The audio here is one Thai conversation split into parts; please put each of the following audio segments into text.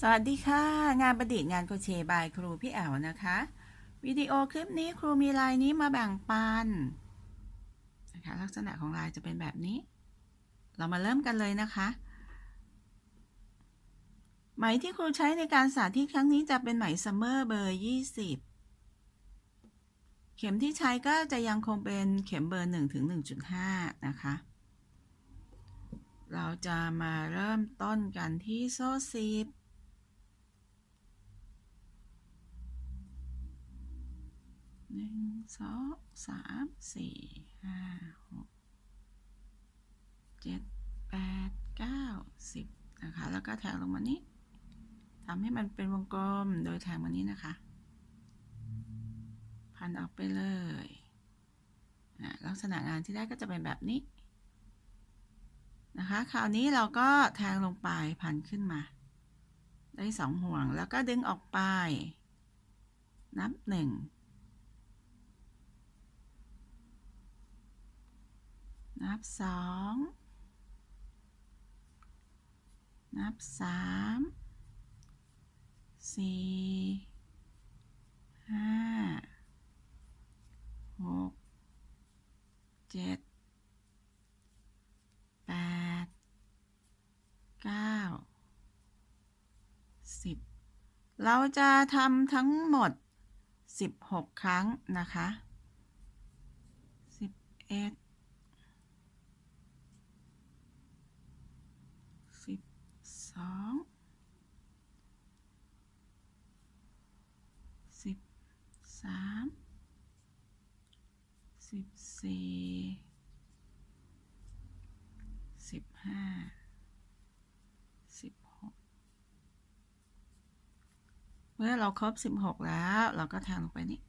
สวัสดีค่ะ งานประดิษฐ์งานโคเชบายครูพี่แอวนะคะ วิดีโอคลิปนี้ครูมีลายนี้มาแบ่งปันนะคะลักษณะของลายจะเป็นแบบนี้ เรามาเริ่มกันเลยนะคะไหมที่ครูใช้ในการสาธิตครั้งนี้จะเป็นไหมซัมเมอร์เบอร์ 20 เข็มที่ใช้ก็จะยังคงเป็นเข็มเบอร์1ถึง1.5 นะคะเราจะมาเริ่มต้นกันที่โซ่10 หนึ่งสองสามสี่ห้าหกเจ็ดแปดเก้าสิบนะคะ แล้วก็แทงลงมานี้ทำให้มันเป็นวงกลมโดยแทงมานี้นะคะ พันออกไปเลยลักษณะงานที่ได้ก็จะเป็นแบบนี้นะคะ คราวนี้เราก็แทงลงไปพันขึ้นมา ได้สองห่วงแล้วก็ดึงออกไป นับหนึ่ง นับสองนับสามสี่ห้าหกเจ็ดแปดเก้าสิบเราจะทำทั้งหมดสิบหกครั้งนะคะสิบเอ็ดสิบ สองสิบสามสิบสี่สิบห้าสิบหกเมื่อเราครบสิบหกแล้ว เราก็แทงลงไปนี่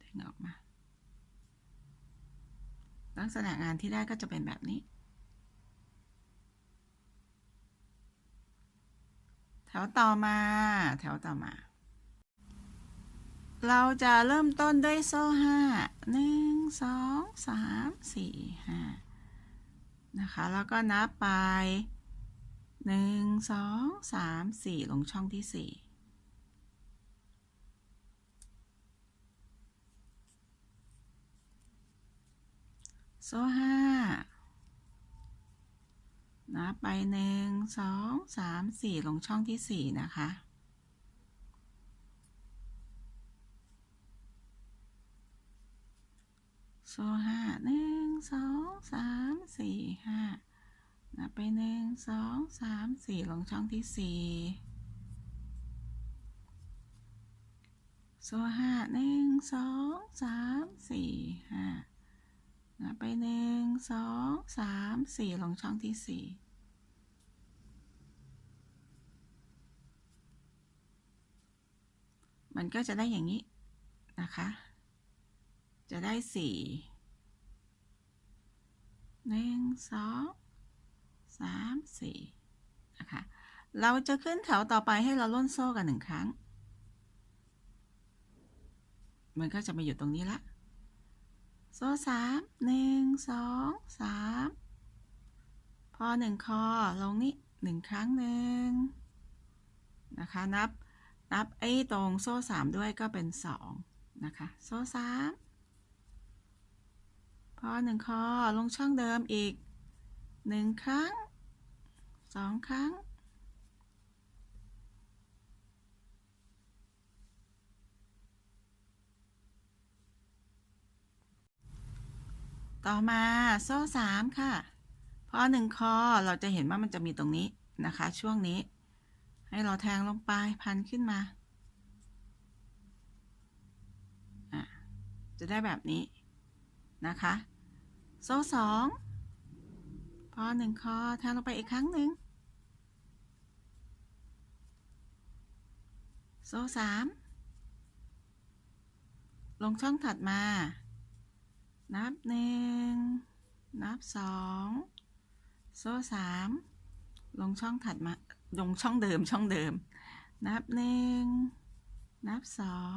แทงออกมา ลักษณะงานที่ได้ก็จะเป็นแบบนี้ แถวต่อมา แถวต่อมา เราจะเริ่มต้นด้วยโซ่ห้าหนึ่งสองสามสี่ห้านะคะ แล้วก็นับไปหนึ่งสองสามสี่ลงช่องที่สี่โซ่ห้า นับไปหนึ่งสองสามสี่ลงช่องที่สี่นะคะ โซ่ห้าหนึ่งสองสามสี่ห้านับไปหนึ่งสองสามสี่ลงช่องที่สี่โซ่ห้าหนึ่งสองสามสี่ห้านับไปหนึ่งสองสามสี่ลงช่องที่สี่ มันก็จะได้อย่างนี้นะคะ จะได้สี่หนึ่งสองสามสี่นะคะ เราจะขึ้นแถวต่อไปให้เราล่นโซ่กันหนึ่งครั้ง มันก็จะมาอยู่ตรงนี้ละ โซ่สามหนึ่งสองสามพอหนึ่งคอลงนี้หนึ่งครั้งหนึ่งนะคะ นับ นับไอ้ตรงโซ่สามด้วยก็เป็นสองนะคะ โซ่สามพอหนึ่งคอลงช่องเดิมอีกหนึ่งครั้งสองครั้ง ต่อมาโซ่สามค่ะ พอหนึ่งคอเราจะเห็นว่ามันจะมีตรงนี้นะคะ ช่วงนี้ ให้เราแทงลงไปพันขึ้นมาอะจะได้แบบนี้นะคะ โซ่สองพอหนึ่งคอแทงลงไปอีกครั้งหนึ่งโซ่สามลงช่องถัดมา นับหนึ่งนับสองโซ่สามลงช่องถัดมา ลงช่องเดิมช่องเดิม นับหนึ่งนับสอง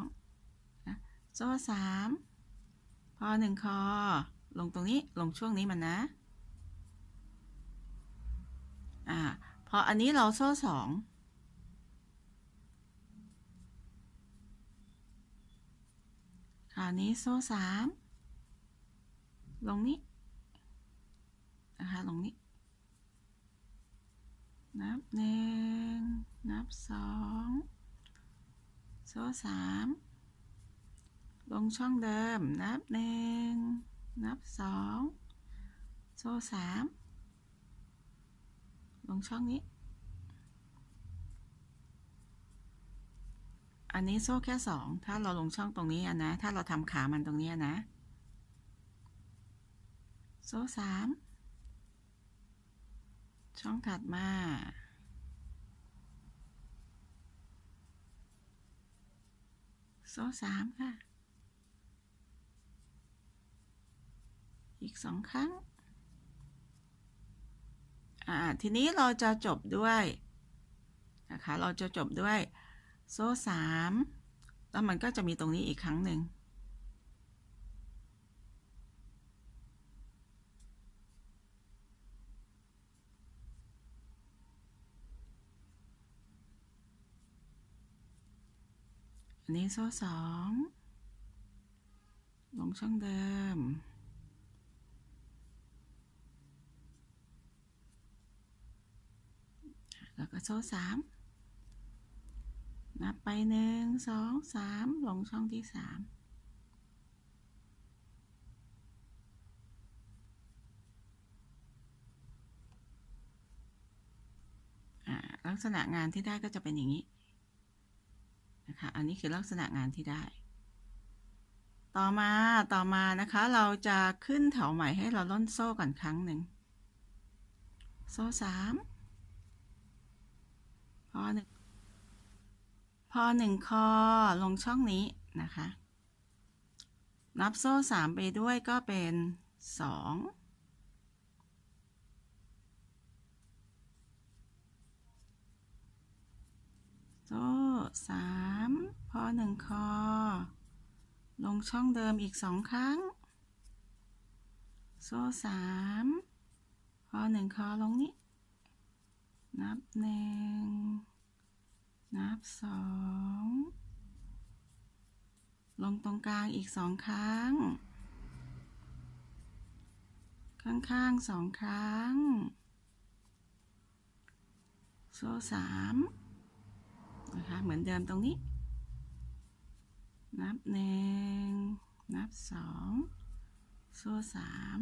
นะโซ่สามพอหนึ่งคอ ลงตรงนี้ลงช่วงนี้มันนะอ่าพออันนี้เราโซ่สองคราวนี้โซ่สามลงนี้นะคะลงนี้ นับหนึ่งนับสองโซ่สามลงช่องเดิม นับหนึ่งนับสองโซ่สามลงช่องนี้ อันนี้โซ่แค่สองถ้าเราลงช่องตรงนี้นะ ถ้าเราทำขามันตรงนี้นะ โซ่สาม ช่องถัดมา โซ่สามค่ะ อีกสองครั้ง อ่า ทีนี้เราจะจบด้วยนะคะ เราจะจบด้วยโซ่สามแล้วมันก็จะมีตรงนี้อีกครั้งหนึ่ง อันนี้โซ่สองลงช่องเดิม แล้วก็โซ่สามนับไปหนึ่งสองสามลงช่องที่สามลักษณะงานที่ได้ก็จะเป็นอย่างนี้ นะคะ อันนี้คือลักษณะงานที่ได้ ต่อมาต่อมานะคะเราจะขึ้นแถวใหม่ให้เราล่นโซ่ก่อนครั้งหนึ่ง โซ่สามพอหนึ่งพอหนึ่งคอลงช่องนี้นะคะ นับโซ่สามไปด้วยก็เป็นสอง โซ่สามพอหนึ่งคอ ลงช่องเดิมอีกสองครั้ง โซ่สามพอหนึ่งคอลงนี้ นับหนึ่งนับสองลงตรงกลางอีกสองครั้ง ข้างๆสองครั้ง โซ่สาม นะคะ เหมือนเดิมตรงนี้ นับหนึ่งนับสองโซ่สาม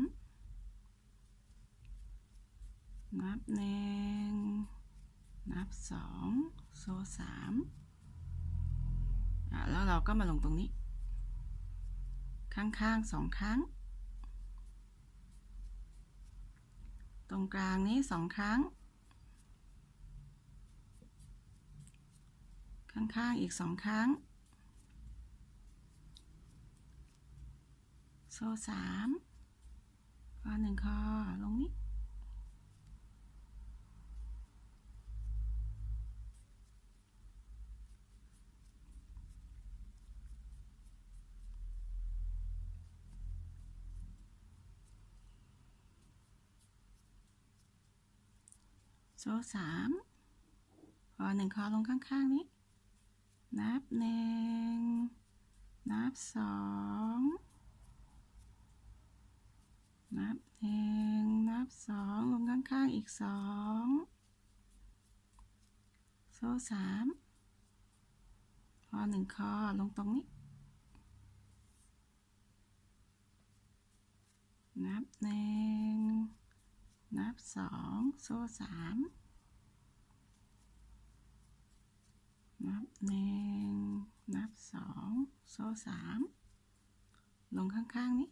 นับหนึ่งนับสองโซ่สามแล้วเราก็มาลงตรงนี้ ข้างๆสองครั้ง ตรงกลางนี้สองครั้ง ข้างๆอีกสองครั้ง โซ่สามพอหนึ่งคอลงนี้ โซ่สามพอหนึ่งคอลงข้าง ๆ นี้ นับหนึ่ง นับสอง นับหนึ่ง นับสองลงข้างๆ อีกสอง โซ่สามพอหนึ่งคอลงตรงนี้ นับหนึ่ง นับสอง โซ่สาม นับหนึ่งนับสองโซ่สามลงข้าง ๆ นี้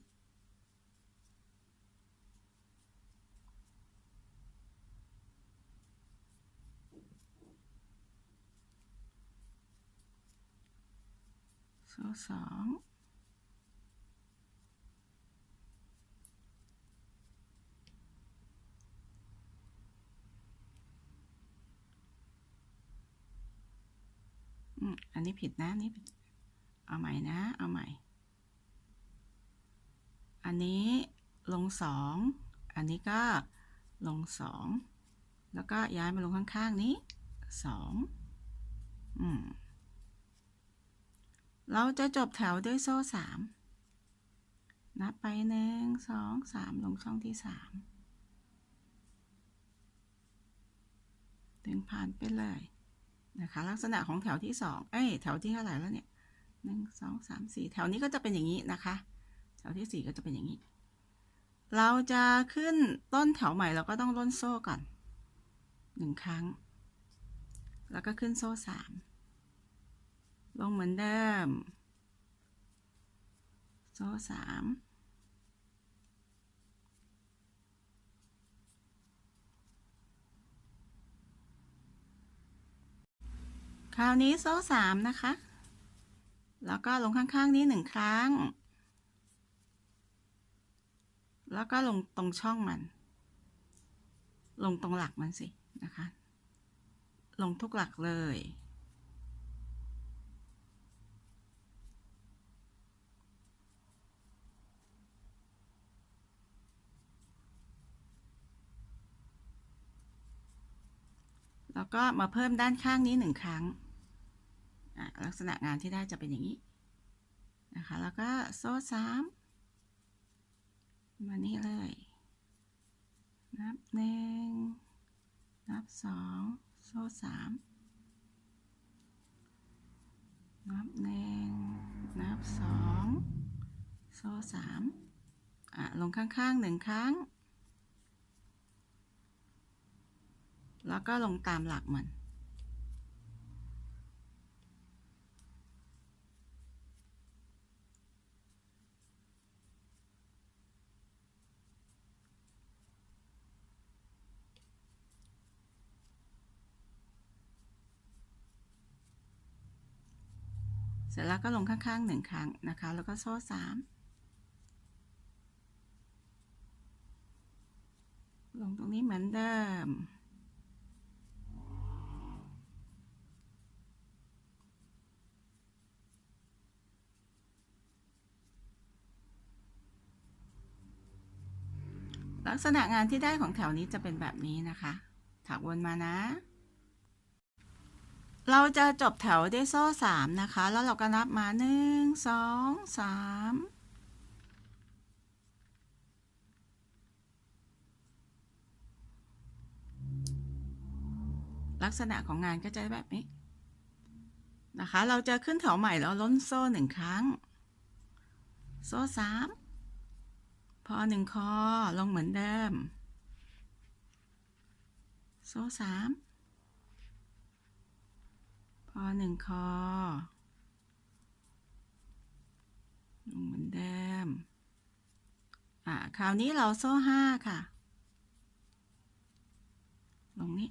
โซ่สอง อืม อั นี้ผิดนะนี่ผิดเอาใหม่นะ เอาใหม่ อันนี้ลงสอง อันนี้ก็ลงสอง แล้วก็ย้ายมาลงข้างๆนี้สองอืม เราจะจบแถวด้วยโซ่สามนับไปหนึ่งสองสามลงช่องที่สามดึงผ่านไปเลย นะคะ ลักษณะของแถวที่สองเอ้ยแถวที่เท่าไหร่แล้วเนี่ยหนึ่งสองสามสี่แถวนี้ก็จะเป็นอย่างนี้นะคะ แถวที่สี่ก็จะเป็นอย่างนี้ เราจะขึ้นต้นแถวใหม่เราก็ต้องล้นโซ่ก่อนหนึ่งครั้ง แล้วก็ขึ้นโซ่สามลงเหมือนเดิม โซ่สาม คราวนี้โซ่สามนะคะ แล้วก็ลงข้างๆนี้หนึ่งครั้ง แล้วก็ลงตรงช่องมัน ลงตรงหลักมันสินะคะ ลงทุกหลักเลย ก็มาเพิ่มด้านข้างนี้หนึ่งครั้ง ลักษณะงานที่ได้จะเป็นอย่างนี้นะคะ แล้วก็โซ่สามมานี่เลย นับหนึ่งนับสองโซ่สามนับหนึ่งนับสองโซ่สามอะลงข้างๆหนึ่งครั้ง แล้วก็ลงตามหลักมัน เสร็จแล้วก็ลงข้างๆหนึ่งครั้งนะคะ แล้วก็โซ่สามลงตรงนี้เหมือนเดิม ลักษณะงานที่ได้ของแถวนี้จะเป็นแบบนี้นะคะถักวนมานะ เราจะจบแถวด้วยโซ่สามนะคะ แล้วเราก็นับมาหนึ่งสองสามลักษณะของงานก็จะแบบนี้นะคะ เราจะขึ้นแถวใหม่แล้วล้นโซ่หนึ่งครั้ง โซ่สาม พอหนึ่งคอลงเหมือนเดิม โซ่สามพอหนึ่งคอ ลงเหมือนเดิม อ่าคราวนี้เราโซ่ห้าค่ะ ลงนี้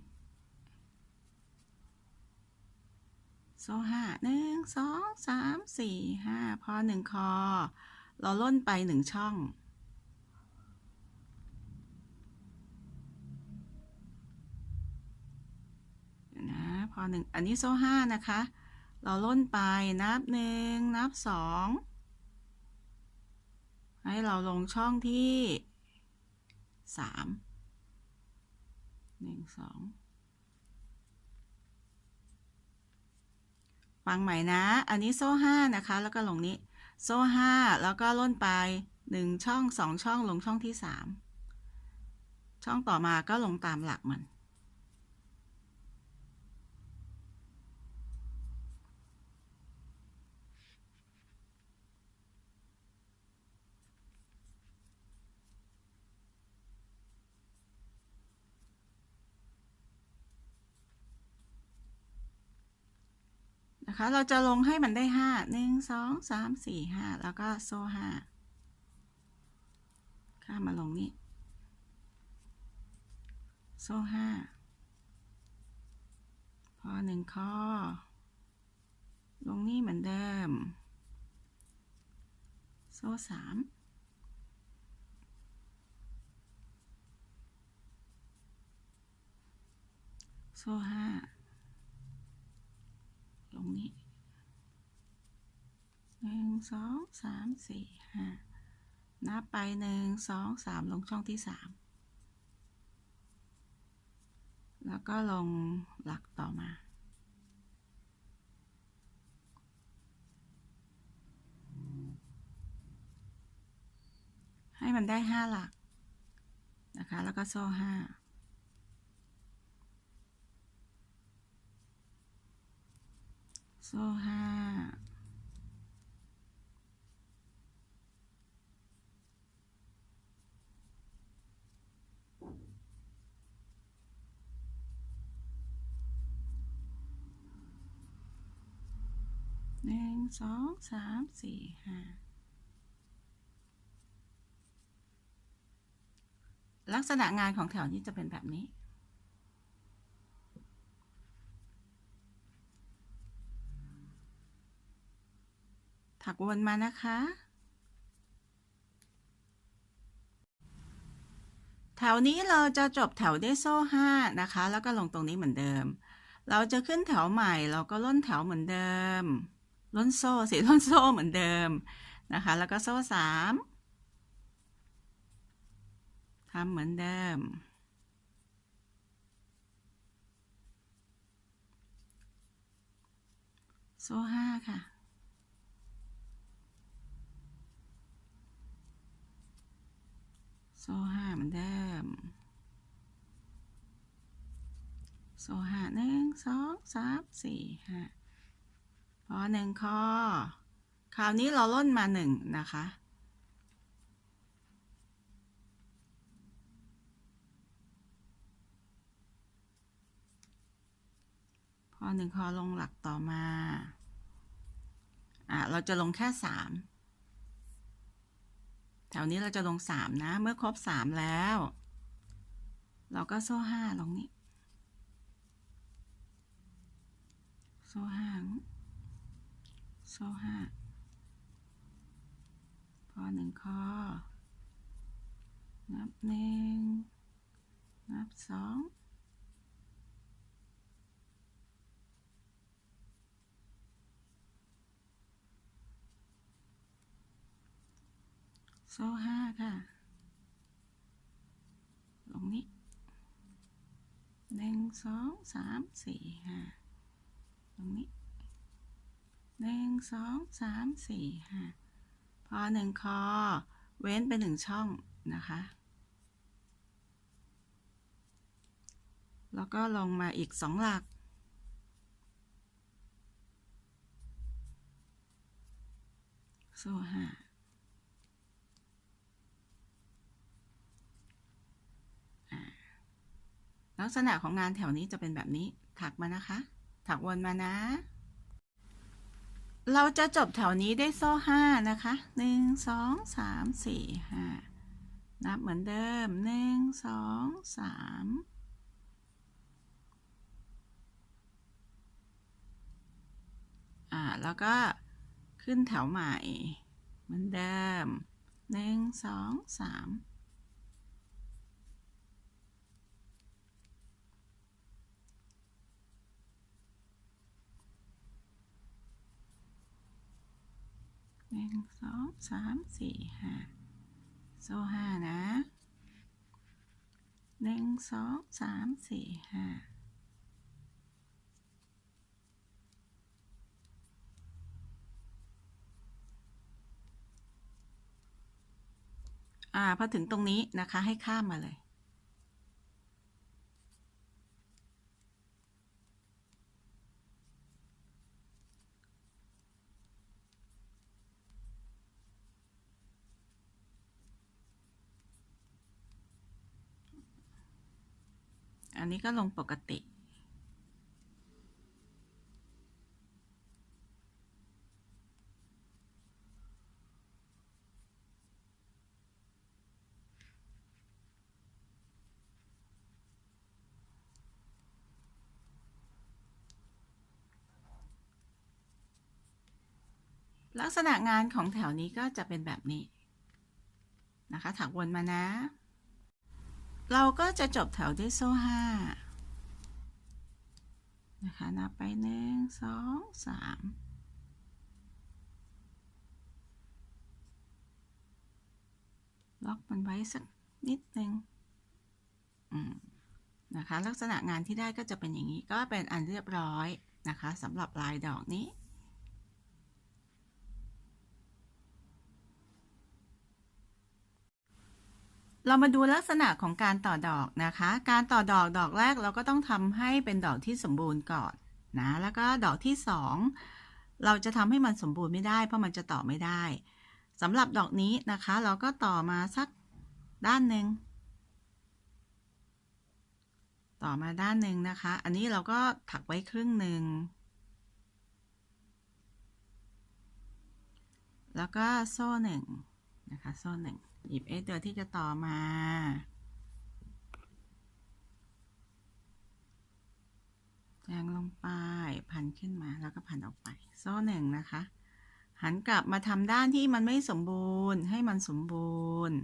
โซ่ห้าหนึ่งสองสามสี่ห้าพอหนึ่งคอ เราล่นไปหนึ่งช่อง พอหนึ่งอันนี้โซ่ห้านะคะ เราล่นไปนับหนึ่งนับสองให้เราลงช่องที่สามหนึ่งสองฟังใหม่นะ อันนี้โซ่ห้านะคะ แล้วก็ลงนี้ โซ่ห้าแล้วก็ล่นไปหนึ่งช่องสองช่องลงช่องที่สามช่องต่อมาก็ลงตามหลักมัน เราจะลงให้มันได้ห้าหนึ่งสองสามสี่ห้าแล้วก็โซ่ห้าข้ามมาลงนี่โซ่ห้าพอหนึ่งข้อ ลงนี่เหมือนเดิม โซ่สามโซ่ห้า ลงนี้หนึ่ง สองสามสี่ห้านับไปหนึ่งสองสามลงช่องที่สามแล้วก็ลงหลักต่อมา ให้มันได้ห้าหลักนะคะ แล้วก็โซ่ห้าโซ่ห้า หนึ่ง สองสามสี่ห้าลักษณะงานของแถวนี้จะเป็นแบบนี้ ถักวนมานะคะ แถวนี้เราจะจบแถวด้วยโซ่ห้านะคะ แล้วก็ลงตรงนี้เหมือนเดิม เราจะขึ้นแถวใหม่ เราก็ล่นแถวเหมือนเดิม ล้นโซ่สีล้นโซ่เหมือนเดิมนะคะ แล้วก็โซ่สามทำเหมือนเดิม โซ่ห้าค่ะ โซ่ห้าเหมือนเดิม โซ่ห้าหนึ่งสองสามสี่ห้า พอหนึ่งข้อ คราวนี้เราล่นมาหนึ่งนะคะ พอหนึ่งข้อลงหลักต่อมา อะ เราจะลงแค่สามแถวนี้เราจะลงสามนะ เมื่อครบสามแล้ว เราก็โซ่ห้าลงนี้ โซ่ห้า โซ่ห้าพอหนึ่งข้อ นับหนึ่ง นับสอง โซ่ห้าค่ะ ลงนี้หนึ่งสองสามสี่ห้าตรงนี้ หนึ่งสองสามสี่ห้าพอหนึ่งคอ เว้นไปหนึ่งช่องนะคะ แล้วก็ลงมาอีกสองหลัก โซ่ห้าลักษณะของงานแถวนี้จะเป็นแบบนี้ ถักมานะคะ ถักวนมานะ เราจะจบแถวนี้ได้โซ่ห้านะคะหนึ่งสองสามสี่ห้านับเหมือนเดิมหนึ่งสองสามอ่า แล้วก็ขึ้นแถวใหม่ เหมือนเดิมหนึ่งสองสาม หนึ่งสองสามสี่ห้าโซ่ห้านะหนึ่งสองสามสี่ห้าอ่าพอถึงตรงนี้นะคะให้ข้ามมาเลย อันนี้ก็ลงปกติ ลักษณะงานของแถวนี้ก็จะเป็นแบบนี้นะคะถักวนมานะ เราก็จะจบแถวด้วยโซ่ห้านะคะนับไปหนึ่งสองสามล็อกมันไว้สักนิดนึงนะคะ ลักษณะงานที่ได้ก็จะเป็นอย่างนี้ก็เป็นอันเรียบร้อยนะคะสำหรับลายดอกนี้ เรามาดูลักษณะของการต่อดอกนะคะ การต่อดอกดอกแรกเราก็ต้องทำให้เป็นดอกที่สมบูรณ์ก่อนนะ แล้วก็ดอกที่สองเราจะทำให้มันสมบูรณ์ไม่ได้ เพราะมันจะต่อไม่ได้สำหรับดอกนี้นะคะ เราก็ต่อมาสักด้านหนึ่งต่อมาด้านหนึ่งนะคะ อันนี้เราก็ถักไว้ครึ่งหนึ่ง แล้วก็โซ่หนึ่ง นะคะโซ่หนึ่งหยิบเอสเดอร์ที่จะต่อมา แทงลงไปพันขึ้นมาแล้วก็พันออกไป โซ่หนึ่งนะคะ หันกลับมาทำด้านที่มันไม่สมบูรณ์ให้มันสมบูรณ์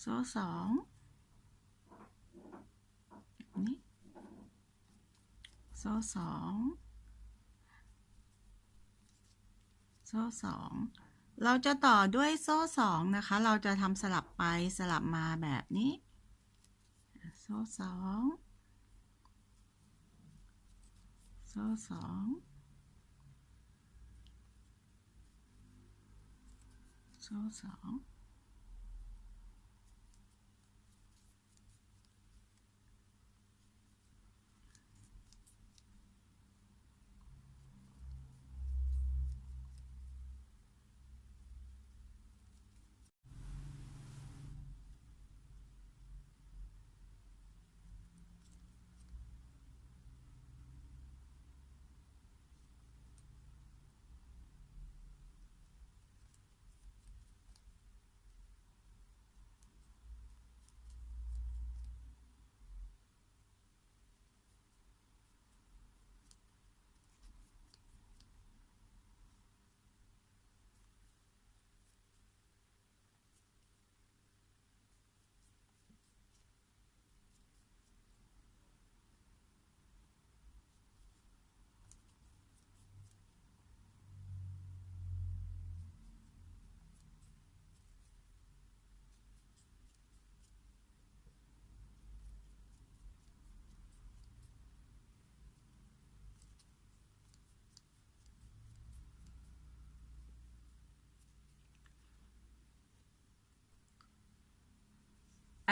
โซ่สองนี้โซ่สอง โซ่สองเราจะต่อด้วยโซ่สองนะคะ เราจะทำสลับไปสลับมาแบบนี้ โซ่สองโซ่สองโซ่สอง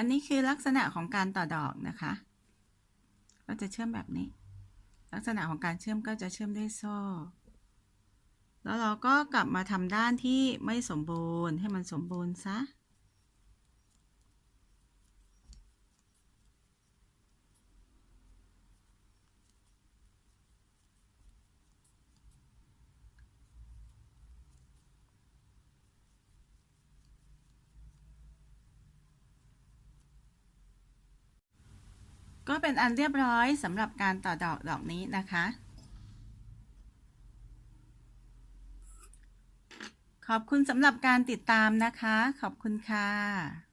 อันนี้คือลักษณะของการต่อดอกนะคะ ก็จะเชื่อมแบบนี้ ลักษณะของการเชื่อมก็จะเชื่อมด้วยโซ่ แล้วเราก็กลับมาทำด้านที่ไม่สมบูรณ์ให้มันสมบูรณ์ซะ เป็นอันเรียบร้อยสำหรับการต่อดอกดอกนี้นะคะ ขอบคุณสำหรับการติดตามนะคะ ขอบคุณค่ะ